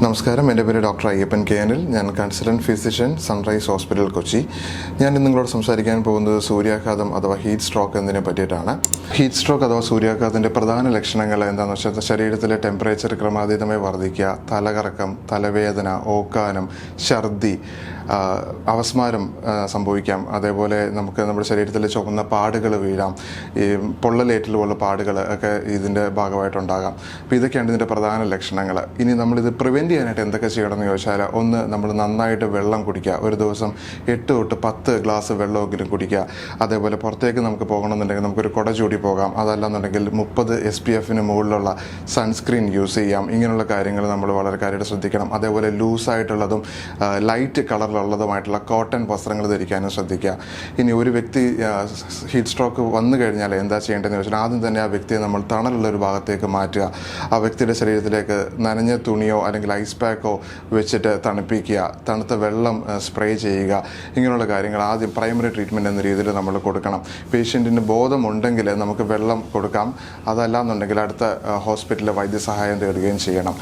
നമസ്കാരം. എന്റെ പേര് ഡോക്ടർ അയ്യപ്പൻ കെ ഞാൻ consultant physician Sunrise hospital Kochi. ഞാൻ നിങ്ങളോട് സംസാരിക്കാൻ പോകുന്നത് സൂര്യാഘാതം അഥവാ ഹീറ്റ് സ്ട്രോക്ക് എന്നതിനെ പറ്റിയിട്ടാണ്. ഹീറ്റ് സ്ട്രോക്ക് അഥവാ സൂര്യാഘാതത്തിന്റെ പ്രധാന ലക്ഷണങ്ങൾ എന്താണെന്ന് വെച്ചാൽ ശരീരത്തിലെ ടെമ്പറേച്ചർ ക്രമാതീതമായി വർദ്ധിക്കുക തലകറക്കം തലവേദന ഓക്കാനം ഛർദി അവസ്മാരം സംഭവിക്കാം. അതേപോലെ നമുക്ക് നമ്മുടെ ശരീരത്തിലെ ചുവന്ന പാടുകൾ വീഴാം. ഈ പൊള്ളലേറ്റൽ പോലുള്ള പാടുകൾ ഒക്കെ ഇതിന്റെ ഭാഗമായിട്ടുണ്ടാകാം. അപ്പോൾ ഇതൊക്കെയാണ് ഇതിന്റെ പ്രധാന ലക്ഷണങ്ങൾ. ഇനി നമ്മളിത് പ്രിവെന്റ് ചെയ്യാനായിട്ട് എന്തൊക്കെ ചെയ്യണമെന്ന് ചോദിച്ചാൽ ഒന്ന് നമ്മൾ നന്നായിട്ട് വെള്ളം കുടിക്കുക. ഒരു ദിവസം എട്ട് തൊട്ട് പത്ത് ഗ്ലാസ് വെള്ളമെങ്കിലും കുടിക്കുക. അതേപോലെ പുറത്തേക്ക് നമുക്ക് പോകണമെന്നുണ്ടെങ്കിൽ നമുക്കൊരു കുട ചൂടി പോകാം. അതല്ലെന്നുണ്ടെങ്കിൽ മുപ്പത് എസ് പി എഫിന് മുകളിലുള്ള സൺസ്ക്രീൻ യൂസ് ചെയ്യാം. ഇങ്ങനെയുള്ള കാര്യങ്ങൾ നമ്മൾ വളരെ കാര്യമായിട്ട് ശ്രദ്ധിക്കണം. അതേപോലെ ലൂസായിട്ടുള്ളതും ലൈറ്റ് കളറിലുള്ളതുമായിട്ടുള്ള കോട്ടൺ വസ്ത്രങ്ങൾ ധരിക്കാനും ശ്രദ്ധിക്കുക. ഇനി ഒരു വ്യക്തി ഹീറ്റ് സ്ട്രോക്ക് വന്നു കഴിഞ്ഞാൽ എന്താ ചെയ്യേണ്ടതെന്ന് വെച്ചാൽ ആദ്യം തന്നെ ആ വ്യക്തിയെ നമ്മൾ തണലുള്ള ഒരു ഭാഗത്തേക്ക് മാറ്റുക. ആ വ്യക്തിയുടെ ശരീരത്തിലേക്ക് നനഞ്ഞ തുണിയോ അല്ലെങ്കിൽ ഐസ് പാക്കോ വെച്ചിട്ട് തണുപ്പിക്കുക. തണുത്ത വെള്ളം സ്പ്രേ ചെയ്യുക. ഇങ്ങനെയുള്ള കാര്യങ്ങൾ ആദ്യം പ്രൈമറി ട്രീറ്റ്മെന്റ് എന്ന രീതിയിൽ നമ്മൾ കൊടുക്കണം. പേഷ്യന്റിന് ബോധമുണ്ടെങ്കിൽ നമുക്ക് വെള്ളം കൊടുക്കാം. അതല്ല എന്നുണ്ടെങ്കിൽ അടുത്ത ഹോസ്പിറ്റലിലെ വൈദ്യസഹായം തേടുകയും ചെയ്യണം.